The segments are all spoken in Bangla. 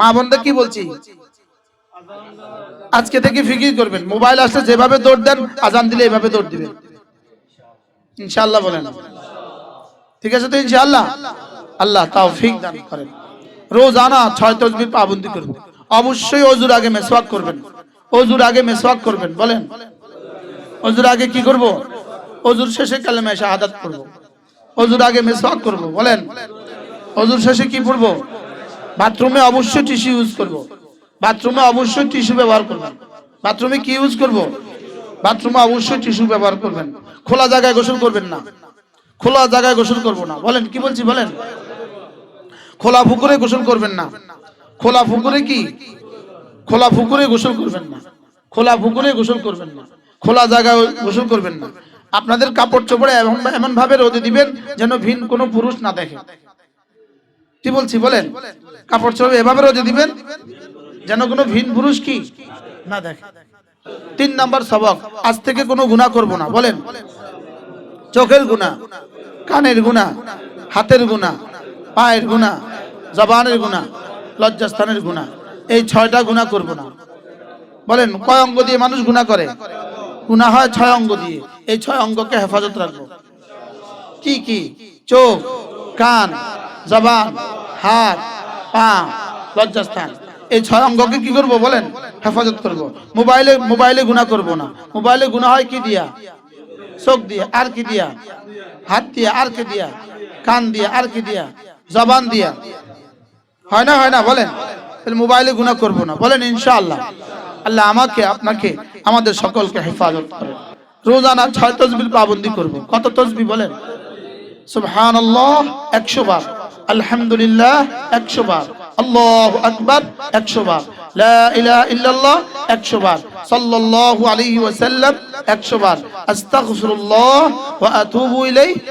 মা বোনদের কি বলছি? আজকে থেকে ফিকির করবেন। মোবাইল আসলে যেভাবে দৌড় দেন, আজান দিলে এভাবে দৌড় দিবেন। ইনশাআল্লাহ বলেন। ঠিক আছে তো ইনশাআল্লাহ? আল্লাহ তাও ফিক দান করেন। রোজানা ছয় তসবির পাবন্দি করবেন অবশ্যই অজুর আগে মেসওয়াক করবেন। অজুর আগে মেসওয়াক করবেন, বলেন। অজুর আগে কি করব? অজুর শেষে কালেমা শাহাদাত করব অজুর আগে মেসওয়াক করব, বলেন। অজুর শেষে কি পড়ব? বাথরুমে অবশ্যই টিস্যু ইউজ করব। বাথরুমে অবশ্যই টিস্যু ব্যবহার করবেন। বাথরুমে কি ইউজ করব? বাথরুমে অবশ্যই টিস্যু ব্যবহার করবেন। খোলা জায়গায় গোসল করবেন না। খোলা জায়গায় গোসল করব না। বলেন, কি বলছি, বলেন? খোলা পুকুরে গোসল করবেন না। খোলা পুকুরে কি? খোলা পুকুরে গোসল করবেন না। খোলা পুকুরে গোসল করবেন না। খোলা জায়গায় গোসল করবেন না। আপনাদের কাপড় চোপড়ে এমন ভাবে রোদে দিবেন যেন ভিন কোনো পুরুষ না দেখে। কি বলছি, বলেন? কাপড় চোপড়ে এভাবে রোদে দিবেন? যেন কোনো ভিন পুরুষ কি? না দেখে। তিন নাম্বার সবক, আজ থেকে কোনো গুণা করব না, বলেন। চোখের গুণা কানের গুণা হাতের গুণা পায়ের গুণা জবানের গুণা লজ্জাস্থানের গুণা এই ছয়টা গুণা করব না। বলেন, কয় অঙ্গ দিয়ে মানুষ গুণা করে? গুণা হয় ছয় অঙ্গ দিয়ে। এই ছয় অঙ্গকে হেফাজত রাখব। কি কি? চোখ, কান, জবান, হাত পা লজ্জাস্থান। এই ছয় অঙ্গকে কি করব বলেন? হেফাজত করব। মোবাইলে মোবাইলে গুণা করব না। মোবাইলে গুণা হয় কি দিয়া? চোখ দিয়ে, আর কি দিয়া? হাত দিয়ে, আর কি দিয়া? কান দিয়ে, আর কি দিয়া? জবান দিয়া। হয় না হয় না, বলেন। মোবাইলে গুণা করব না। বলেন, ইনশাআল্লাহ। আল্লাহ আমাকে, আপনাকে, আমাদের সকলকে হেফাজত করে। রোজানা ছয় তসবির পাবন্দি করব। কত তসবি বলেন? সুবহান আল্লাহ একশো বার। আলহামদুলিল্লাহ একশো বার। আল্লাহ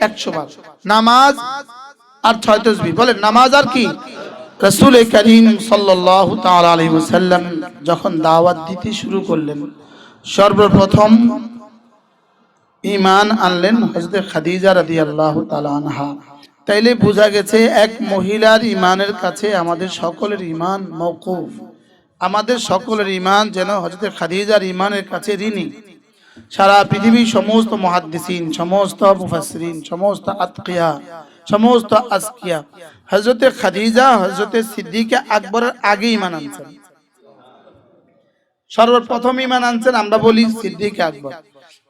একশো বার। নামাজ আর নামাজ আর কি? যখন দাওয়াত দিতে শুরু করলেন, সর্বপ্রথম ইমান আনলেন হজরত খাদিজা রাদিয়াল্লাহু তাআলা আনহা। তাইলে বোঝা গেছে এক মহিলার ইমানের কাছে আমাদের সকলের ইমান মওকুফ। আমাদের সকলের ইমান যেন হজরত খাদিজার ইমানের কাছে ঋণী। সারা পৃথিবীর সমস্ত মহাদ্দিসিন, সমস্ত মুফাসসিরিন, সমস্ত আতকিয়া, সমস্ত আসকিয়া হজরতে খাদিজা হজরতে সিদ্দিকে আকবরের আগে ইমান আনছেন। সর্বপ্রথম ইমান আনছেন আমরা বলি সিদ্দিকে আকবর।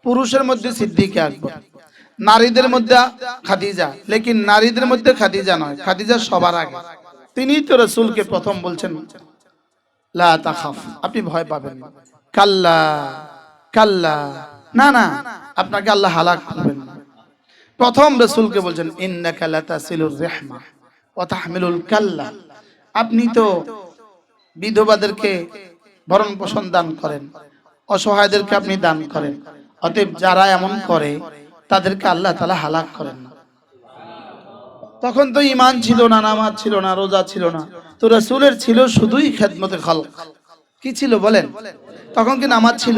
পুরুষের মধ্যে সিদ্দিকে আকবর। নারীদের মধ্যে খাদিজা, লেকিন নারীদের মধ্যে খাদিজা নয়, খাদিজা সবার আগে। তিনি তো রসুলকে প্রথম বলছেন আপনি ভয় পাবেন কাল্লা কাল্লা না না, আপনাকে আল্লাহ হালাক করবেন প্রথম রসুলকে বলছেন কাল্লা আপনি তো বিধবাদেরকে ভরণ পোষণ দান করেন, অসহায়দেরকে আপনি দান করেন। অতএব যারা এমন করে তাদেরকে আল্লাহ তালা হালাক করেন না। তখন তো ইমান ছিল না, নামাজ ছিল না, রোজা ছিল না। তো রসুলের ছিল শুধুই খেদমতে খালক। কি ছিল বলেন? তখন কি নামাজ ছিল?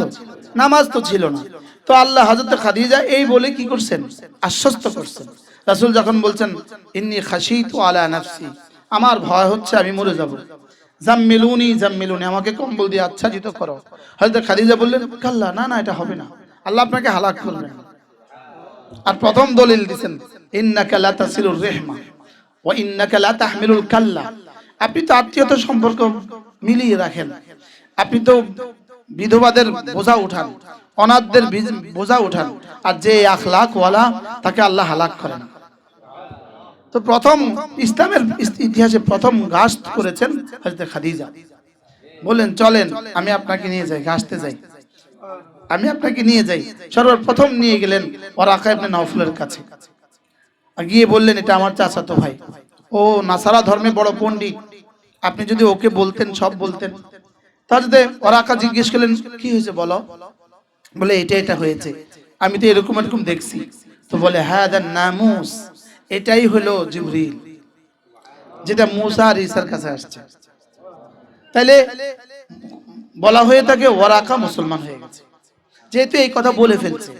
নামাজ তো ছিল না। তো আল্লাহ হজরত খাদিজা এই বলে কি করছেন? আশ্বস্ত করছেন। রাসূল যখন বলছেন, ইন্নি খাশিতু আলা নাফসি আমার ভয় হচ্ছে আমি মরে যাব। জাম্মিলুনি জাম্মিলুনি, আমাকে কম্বল দিয়ে আচ্ছাদিত করো। হযরত খাদিজা বললেন, কাল্লা, না না, এটা হবে না। আল্লাহ আপনাকে হালাক করবেন। আর প্রথম দলিল দিছেন, ইন্নাকা লা তাসিলুর রেহমা ওয়া ইন্নাকা লা তাহমিলুল কাল্লা। আপনি তো আত্মীয়তা সম্পর্ক মিলিয়ে রাখেন। আপনি তো বিধবাদের বোঝা উঠান, অনাথদের বোঝা উঠান, আর যে আখলাক ওয়ালা তাকে আল্লাহ হালাক করেন। তো প্রথম ইসলামের ইতিহাসে প্রথম গাছ করেছেন হযরত খাদিজা। বললেন, চলেন, আমি আপনাকে নিয়ে যাই, গাছতে যাই। আমি আপনাকে নিয়ে যাই। সর্বপ্রথম নিয়ে গেলেন ওরাকা ইবনে নওফলের কাছে। গিয়ে বললেন, এটা আমার চাচাতো ভাই। ও নাসারা ধর্মে বড় পণ্ডিত। আপনি যদি ওকে বলতেন, সব বলতেন। তাহলে ওরাকা জিজ্ঞেস করলেন, কি হয়েছে বলো? বলে, এটা এটা হয়েছে। আমি তো এরকম এরকম দেখছি। তো বলে হ্যাঁ দেন নামুস। এটাই হলো জিবরিল, যেটা মুসা আর ঈসার কাছে আসছে। তাইলে বলা হয়ে থাকে, ওরাকা মুসলমান হয়ে গেছে। যেহেতু এই কথা বলে ফেলছে।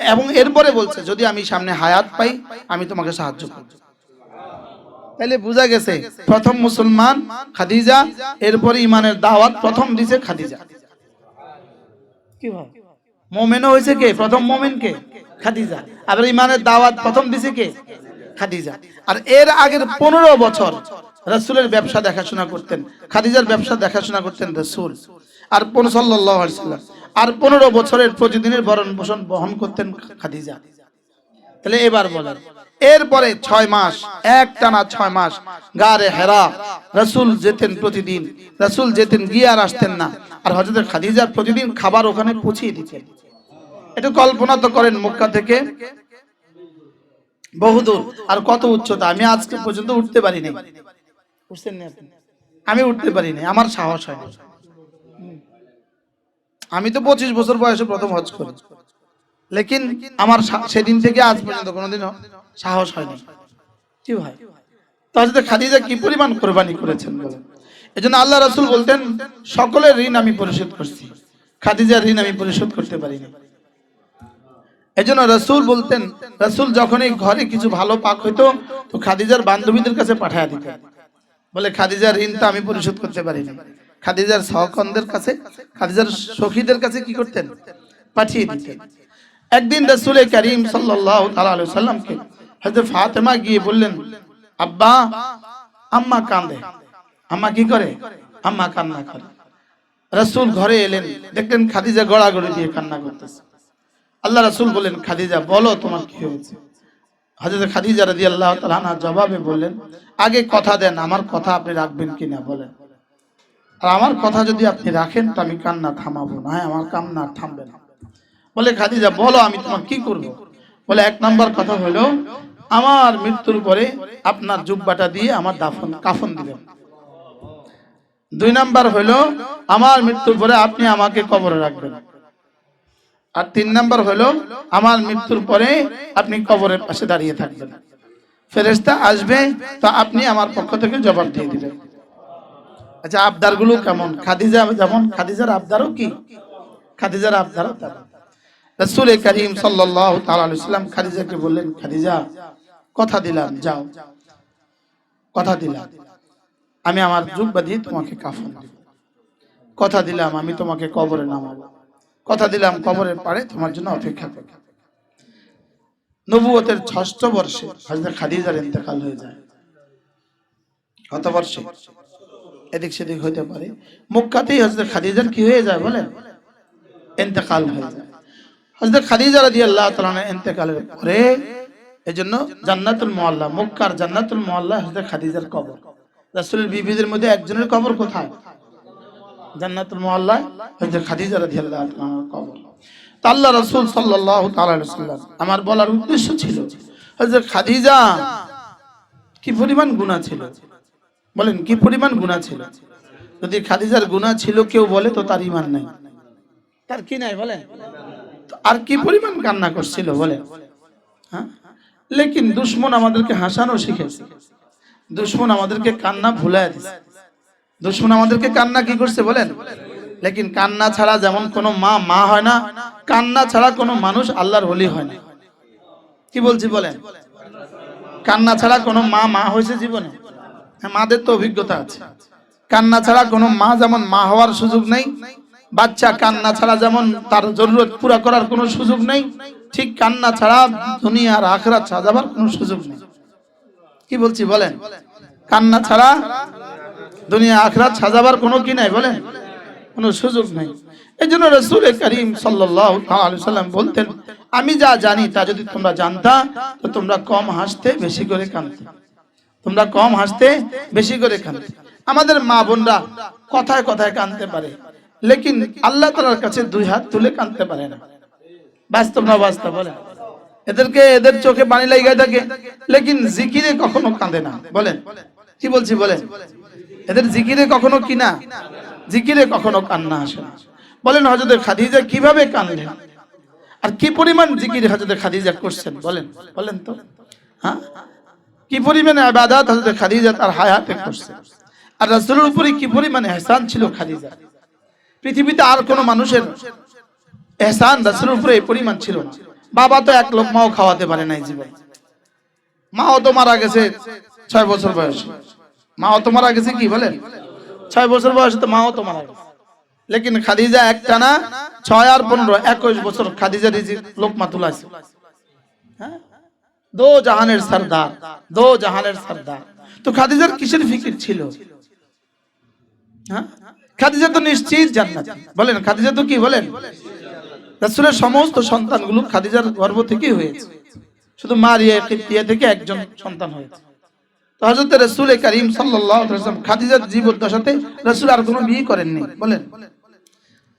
এবং এরপরে বলছে যদি আমি সামনে হায়াত পাই আমি তোমাকে সাহায্য করব। তাহলে বোঝা গেছে প্রথম মুসলমান খাদিজা এরপরে ইমানের দাওয়াত প্রথম দিছে খাদিজা। কি ভাই? মোমেনও হয়েছে কে? প্রথম মোমেন কে? খাদিজা। আবার ইমানের দাওয়াত প্রথম দিছে কে? খাদিজা। আর এর আগের পনেরো বছর রাসূলের ব্যবসা দেখাশোনা করতেন খাদিজার ব্যবসা দেখাশোনা করতেন রাসূল। আর পন সাল্লাল্লাহু আলাইহি সাল্লাম। আর পনেরো বছরের প্রতিদিনের ভরণ পোষণ বহন করতেন খাদিজা। তাহলে এবার বলেন, এরপরে ছয় মাস, এক টানা ছয় মাস গারে হেরা, রাসূল যেতেন প্রতিদিন। রাসূল যেতেন, গিয়ে আর আসতেন না। আর হযরত খাদিজা প্রতিদিন খাবার ওখানে পৌঁছিয়ে দিতেন। একটু কল্পনা তো করেন মক্কা থেকে। বহুদূর, আর কত উচ্চতা, আমি আজকে পর্যন্ত উঠতে পারিনি? আমি উঠতে পারিনি, আমার সাহস হয় আমি তো পঁচিশ বছর বয়সে প্রথম হজ করি। লেকিন আমার সেদিন থেকে আজ পর্যন্ত কোনোদিনও সাহস হয়নি। কি ভাই। তো হযরত খাদিজা কি পরিমাণ কোরবানি করেছেন বলেন? এজন্য আল্লাহ রাসূল বলতেন সকলের ঋণ আমি পরিশোধ করছি। খাদিজার ঋণ আমি পরিশোধ করতে পারিনি। এই জন্য রাসূল বলতেন রাসূল যখনই ঘরে কিছু ভালো পাক হইতো তো খাদিজার বান্ধবীদের কাছে পাঠায় দিতেন। বলে খাদিজার ঋণ তো আমি পরিশোধ করতে পারিনি। খাদিজার সহকনদের কাছে, খাদিজার সখীদের কাছে কি করতেন? পাঠিয়ে দিতেন। একদিন রাসূল করিম সাল্লাল্লাহু তাআলা আলাইহি সাল্লামকে হযরত ফাতেমা গিয়ে বললেন, আব্বা, আম্মা কাঁদে। আম্মা কি করে? আম্মা কান্না করে। রাসূল ঘরে এলেন, দেখলেন খাদিজা গড়া গড়াগড়ি দিয়ে কান্না করতেছে। আল্লাহ রাসূল বলেন খাদিজা, বলো তোমার কি হয়েছে? হযরত খাদিজা রাদিয়াল্লাহু তাআলা জবাবে বললেন, আগে কথা দেন, আমার কথা আপনি রাখবেন কিনা? বলেন। আর আমার কথা যদি আপনি রাখেন, তো আমি কান্না থামাবো না। হ্যাঁ আমার কান্না থামবে না। বলে, খাদিজা, বলো আমি তোমার কি করব? বলে, এক নাম্বার কথা হলো, আমার মৃত্যুর পরে আপনার জুব্বাটা দিয়ে আমার দাফন, কাফন দিবেন দুই নাম্বার হলো, আমার মৃত্যুর পরে আপনি আমাকে কবরে রাখবেন। আর তিন নাম্বার হলো, আমার মৃত্যুর পরে আপনি কবরের পাশে দাঁড়িয়ে থাকবেন। ফেরেশতা আসবে, তা আপনি আমার পক্ষ থেকে জবাব দিয়ে দিবেন। আচ্ছা আবদারগুলো কেমন? খাদিজা যেমন, খাদিজার আবদারও কি? খাদিজার আবদারও তেমন। রাসূল করিম সাল্লাম খাদিজাকে বললেন, খাদিজা, কথা দিলাম, যাও। কথা দিলাম। আমি আমার জুব্বা দিয়ে তোমাকে কাফন কথা দিলাম, আমি তোমাকে কবরে নামাবো। কথা দিলাম, কবরের পারে তোমার জন্য অপেক্ষা করব। নবুয়তের ষষ্ঠ বর্ষে খাদিজার ইন্তেকাল হয়ে যায়। কত বর্ষে? এদিক সেদিক হইতে পারে। মক্কাতেই হযরত খাদিজার কি হয়ে যায় বলেন? ইন্তেকাল হয়ে যায়। হযরত খাদিজা রাদিয়াল্লাহু তাআলা ইন্তেকালের পরে এজন্য জান্নাতুল মুআল্লা, মক্কার জান্নাতুল মুআল্লা হযরত খাদিজার কবর। রাসূলের বিবিদের মধ্যে একজনের কবর কোথায়? জান্নাতুল মুআল্লা হযরত খাদিজা রাদিয়াল্লাহু তাআলার কবর। আল্লাহ রাসূল সাল্লাল্লাহু তাআলা আমার বলার উদ্দেশ্য ছিল, হযরত খাদিজা কি পরিমাণ গুনাহ ছিল? বলেন, কি পরিমাণ গুনাহ ছিল? যদি খাদিজার গুনাহ ছিল, কেউ বলে, তো তার ইমান নাই। তার কি নাই বলে আর কি পরিমাণ কান্না করছিল বলে হ্যাঁ? লেকিন দুশ্মন আমাদেরকে হাসানো শিখেছে। দুশ্মন আমাদেরকে কান্না ভুলায় দিছে। দুশ্মন আমাদেরকে কান্না কি করছে, বলেন? লেকিন কান্না ছাড়া যেমন কোনো মা মা হয় না, কান্না ছাড়া কোনো মানুষ আল্লাহর হলি হয় না। কি বলছি, বলেন? কান্না ছাড়া কোনো মা মা হয়েছে জীবনে? মাদের তো অভিজ্ঞতা আছে। কান্না ছাড়া কোনো মা যেমন মা হওয়ার সুযোগ নেই, বাচ্চা কান্না ছাড়া যেমন তার জরুরত পুরা করার কোনো সুযোগ নেই, ঠিক কান্না ছাড়া দুনিয়ার আখরাত সাজাবার কোনো সুযোগ নেই। কি বলছি বলেন? কান্না ছাড়া দুনিয়া আখরাত সাজাবার কোনো কি নাই বলেন? কোনো সুযোগ নেই। এই জন্য রসুল করিম সাল্লাম বলতেন, আমি যা জানি তা যদি তোমরা জানতা, তো তোমরা কম হাসতে বেশি করে কাঁদতে। তোমরা কম হাসতে বেশি করে কাঁদতে আমাদের মা বোনরা কথায় কথায় কাঁদতে পারে, লেকিন আল্লাহ তাআলার কাছে দুই হাত তুলে কাঁদতে পারে না। বাস্তব না বাস্তব বলে এদেরকে এদের চোখে পানি লেগে থাকে, লেকিন জিকিরে কখনো কাঁদে না। বলেন, কি বলছি বলেন? এদের জিকিরে কখনো কি না জিকিরে কখনো কান্না আসে না। বলেন হজরত খাদিজা কীভাবে কানলেন আর কি পরিমাণ জিকির হজরত খাদিজা করছেন? বলেন বলেন তো। হ্যাঁ? কি পরিমাণে আবাদাত হজরত খাদিজা তার হায়াতে করছে? আর রাসূলের উপরে কি পরিমাণে এহসান ছিল খাদিজা? পৃথিবীতে আর কোনো মানুষের এহসান রাসূলের উপরে এই পরিমাণ ছিল না। বাবা তো এক লোক মাও খাওয়াতে পারে নাই জীবন। মাও তো মারা গেছে ছয় বছর বয়স। মাও তো মারা গেছে কি বলেন? ছয় বছর বয়সে তো মাও তো মারা গেছে। লেকিন খাদিজা একটানা ছয় আর পনেরো, একুশ বছর খাদিজা রিজি লোকমা তুলাইছে। হ্যাঁ? দো জাহানের সর্দার, দো জাহানের সর্দার। তো খাদিজার কিসের ফিকির ছিল? হ্যাঁ? খাদিজা তো নিশ্চিত জান্নাত। বলেন, খাদিজা তো কি বলেন? রাসূলের সমস্ত সন্তানগুলো খাদিজার গর্ভ থেকেই হয়েছে। শুধু মারিয়া, কিপ্তিয়া থেকে একজন সন্তান হয়েছে। তো হযরত রাসূল করিম সাল্লাল্লাহু আলাইহি ওয়াসাল্লাম খাদিজার জীবদ্দশাতে রাসূল আর কোনো বিয়ে করেননি। বলেন,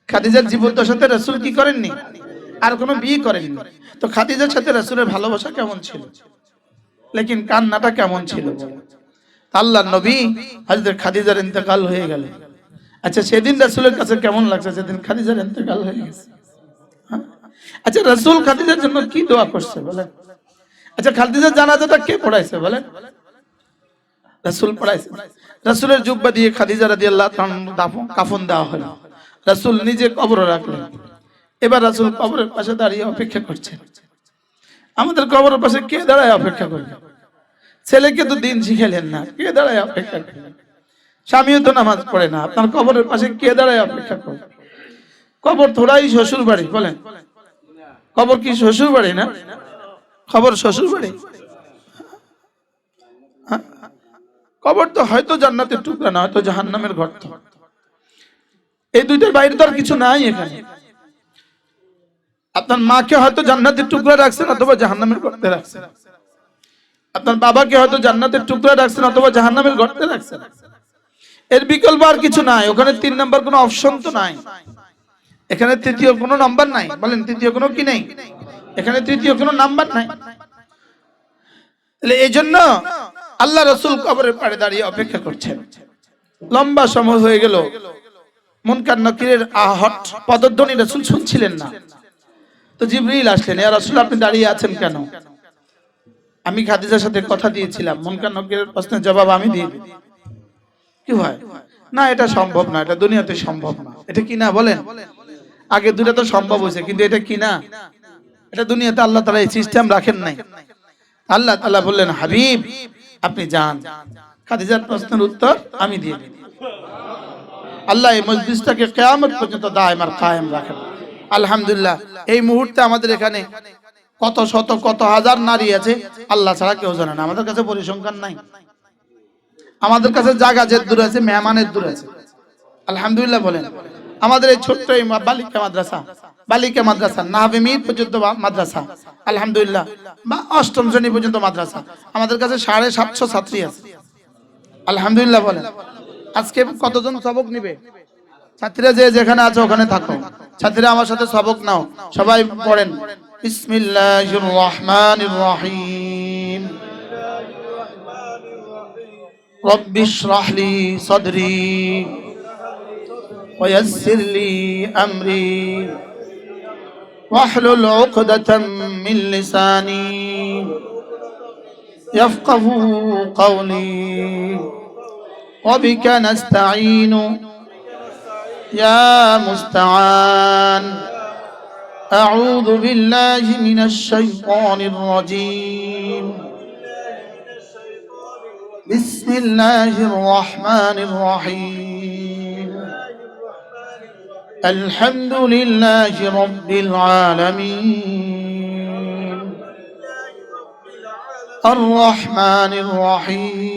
খাদিজার জীবদ্দশাতে রাসূল কি করেননি? আর কোনো বিয়ে করেননি। তো খাদিজার সাথে রাসূলের ভালোবাসা কেমন ছিল? লেকিন কান্নাটা কেমন ছিল? আল্লাহ নবী হযরত খাদিজার ইন্তেকাল হয়ে গেল। আচ্ছা সেদিন রাসূলের কাছে কেমন লাগছে? সেদিন খাদিজার ইন্তেকাল হয়ে গেছে। হ্যাঁ? আচ্ছা রাসূল খাদিজার জন্য কি দোয়া করছে বলেন? আচ্ছা খাদিজার জানাজাটা কে পড়াইছে বলেন? রাসূল পড়াইছে। রাসূলের জুব্বা দিয়ে খাদিজা রাদিয়াল্লাহু তাআলা কাফন দেওয়া হলো। রাসূল নিজে কবর রাখলেন। এবার রাসূল কবরের পাশে দাঁড়িয়ে অপেক্ষা করছেন। আমাদের কবরের পাশে কে দাঁড়ায় অপেক্ষা করবে? ছেলেকে তো দিন শিখালেন না, কে দাঁড়ায় অপেক্ষা করবে? স্বামীও তো নামাজ পড়ে না, আপনার কবরের পাশে কে দাঁড়ায় অপেক্ষা করবে? কবর থোড়াই শ্বশুর বাড়ি বলেন। কবর কি শ্বশুর বাড়ি না? খবর শ্বশুর বাড়ি হ্যাঁ? কবর তো হয়তো জান্নাতের টুকরা না, হয়তো জাহান্নামের ঘর তো। এই দুইটার বাইরে তো আর কিছু নাই এখানে। আপনার মাকে হয়তো জান্নাতের টুকরা রাখছেন অথবা জাহান্নামের গর্তে রাখছেন। আপনার বাবাকে হয়তো জান্নাতের টুকরা রাখছেন অথবা জাহান্নামের গর্তে রাখছেন। এর বিকল্প আর কিছু নাই। ওখানে তিন নাম্বার কোনো অপশন তো নাই। এখানে তৃতীয় কোনো নাম্বার নাই। বলেন, তৃতীয় কোনো কি নেই? এখানে তৃতীয় কোনো নাম্বার নাই। তাহলে এই জন্য আল্লাহ রসুল কবরের পাড়ে দাঁড়িয়ে অপেক্ষা করছেন। লম্বা সময় হয়ে গেল। মুনকার নকিরের আহট পদধ্বনি রসুল শুনছিলেন না। তো জিবরিল আসলেন, ইয়া রাসূল, আপনি দাঁড়িয়ে আছেন কেন? আমি খাদিজার সাথে কথা দিয়েছিলাম। মুনকার নকিরের প্রশ্নের জবাব আমি দিয়ে দিই। কি হয়? না, এটা সম্ভব না, এটা দুনিয়াতে সম্ভব না। এটা কি না বলেন? আগে দুটা তো সম্ভব হয়েছে, কিন্তু এটা কি না? এটা দুনিয়াতে আল্লাহ তাআলা এই সিস্টেম রাখেন নাই। আল্লাহ তাআলা বললেন, হাবিব, আপনি যান। খাদিজার প্রশ্নের উত্তর আমি দিয়ে দিই। আল্লাহ এই মসজিদটাকে কেয়ামত পর্যন্ত দায়ম আর কায়েম রাখেন। আলহামদুলিল্লাহ। এই মুহূর্তে আমাদের এখানে কত শত, কত হাজার নারী আছে, আল্লাহ ছাড়া কেউ জানে না। আমাদের কাছে পরিসংখ্যান নাই। আমাদের কাছে জায়গা যে দূর আছে, মেহমানের দূর আছে। আলহামদুলিল্লাহ বলেন। আমাদের এই ছোট্ট বালিকা মাদ্রাসা বালিকা মাদ্রাসা নাহবিমির পর্যন্ত মাদ্রাসা, আলহামদুলিল্লাহ। বা অষ্টম শ্রেণি পর্যন্ত মাদ্রাসা। আমাদের কাছে সাড়ে সাতশো ছাত্রী আছে। আলহামদুলিল্লাহ বলেন। আজকে কতজন সবক নিবে? ছাত্রীরা যে যেখানে আছে ওখানে থাকো ছাত্রীরা আমার সাথে সবক নাও সবাই পড়েন বিসমিল্লাহির রহমানির রহিম رب اشرح لي صدري ويسر لي أمري واحلل عقدة من لساني يفقه قولي وبك نستعين يا مستعان. أعوذ بالله من الشيطان الرجيم. بسم الله الرحمن الرحيم. الحمد لله رب العالمين. الرحمن الرحيم.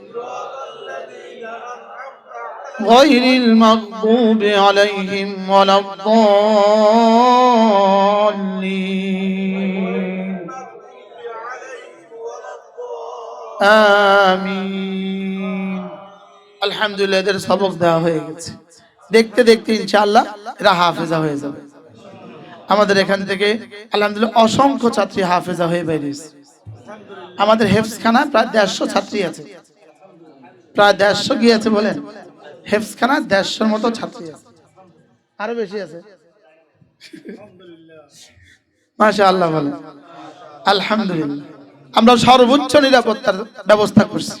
غير المغضوب عليهم ولا الضالين আমিন আলহামদুলিল্লাহ এদের সবক দেওয়া হয়ে গেছে দেখতে দেখতে ইনশাআল্লাহ এরা হাফেজা হয়ে যাবে আমাদের এখান থেকে আলহামদুলিল্লাহ অসংখ্য ছাত্রী হাফেজা হয়ে বেরিয়েছে আমাদের হেফসখানা প্রায় দেড়শো ছাত্রী আছে প্রায় দেড়শো কি আছে বলেন হেফসখানা দেড়শোর মতো ছাত্রী আছে। আরও বেশি আছে। মাশা আল্লাহ বলেন আলহামদুলিল্লাহ। আমরা সর্বোচ্চ নিরাপত্তার ব্যবস্থা করছি।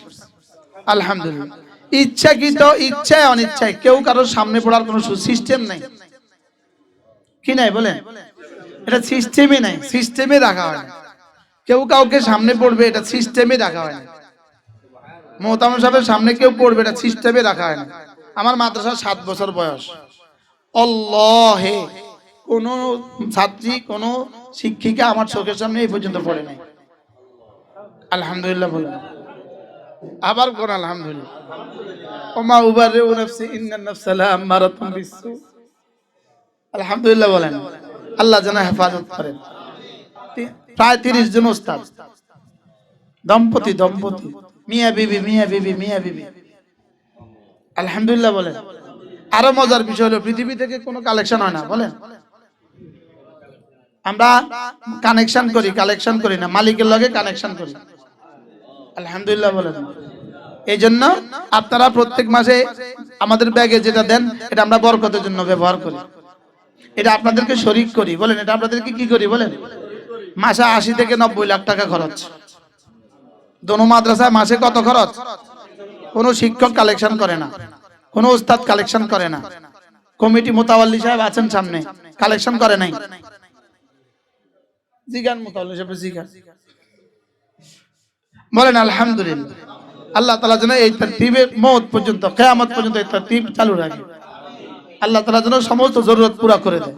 আলহামদুলিল্লাহ। ইচ্ছাকৃত ইচ্ছায় অনিচ্ছায় কেউ কারোর সামনে পড়ার কোনো সিস্টেম নাই। কি নাই বলেন? এটা সিস্টেমে নাই সিস্টেমে রাখা হয় কেউ কাউকে সামনে পড়বে এটা সিস্টেমে রাখা হয় না। মোহতাম সাহেবের সামনে কেউ পড়বে এটা সিস্টেমে রাখা হয় না। আমার মাদ্রাসা সাত বছর বয়স। অল্লাহে কোন ছাত্রী, কোন শিক্ষিকা আমার চোখের সামনে এই পর্যন্ত পড়ে নাই। আলহামদুলিল্লাহ বলেন আবার কোন আলহামদুলিল্লাহ। আলহামদুলিল্লাহ বলেন, আল্লাহ যেন হেফাজত করেন। প্রায় তিরিশ জন ওস্তাদ। দম্পতি দম্পতি। মিয়া বিবি মিয়া বিবি মিয়া বিবি। আলহামদুলিল্লাহ বলেন। আরও মজার বিষয় হলো, পৃথিবী থেকে কোনো কালেকশন হয় না, বলেন। আমরা কানেকশন করি কালেকশন করি না, মালিকের লগে কানেকশন করি। আলহামদুলিল্লাহ বলেন। এই জন্য আপনারা প্রত্যেক মাসে আমাদের ব্যাগে যেটা দেন, এটা আমরা বরকতের জন্য ব্যবহার করি। এটা আপনাদেরকে শরিক করি, বলেন। এটা আপনাদেরকে কি করি, বলেন? মাসে আশি থেকে নব্বই লাখ টাকা খরচ। দোনো মাদ্রাসায় মাসে কত খরচ? কোনো শিক্ষক কালেকশন করে না, কোনো উস্তাদ কালেকশন করে না। কমিটি মোতাওয়াল্লি সাহেব আছেন সামনে কালেকশন করে নাই। বলেন, আলহামদুলিল্লাহ। আল্লাহ তালা যেন এই তরতিবের মত পর্যন্ত, কেয়ামত পর্যন্ত এই তরতিব চালু রাখে। আল্লাহ তালা যেন সমস্ত জরুরত পুরা করে দেয়।